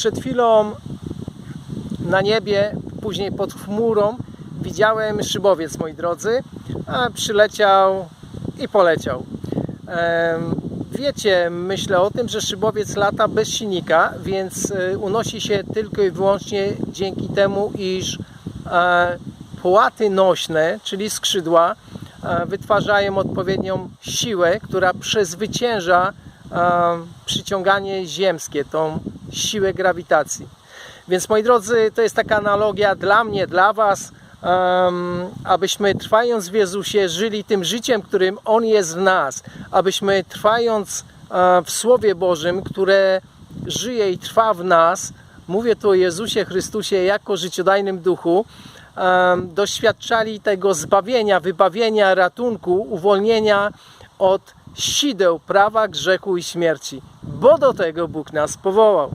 Przed chwilą na niebie, później pod chmurą widziałem szybowiec, moi drodzy, a przyleciał i poleciał. Wiecie, myślę o tym, że szybowiec lata bez silnika, więc e, unosi się tylko i wyłącznie dzięki temu, iż e, płaty nośne, czyli skrzydła, e, wytwarzają odpowiednią siłę, która przezwycięża przyciąganie ziemskie, tą siłę grawitacji. Więc moi drodzy, to jest taka analogia dla mnie, dla Was, abyśmy trwając w Jezusie żyli tym życiem, którym On jest w nas, abyśmy trwając w Słowie Bożym, które żyje i trwa w nas, mówię tu o Jezusie Chrystusie jako życiodajnym duchu, doświadczali tego zbawienia, wybawienia, ratunku, uwolnienia od sideł prawa, grzechu i śmierci, bo do tego Bóg nas powołał.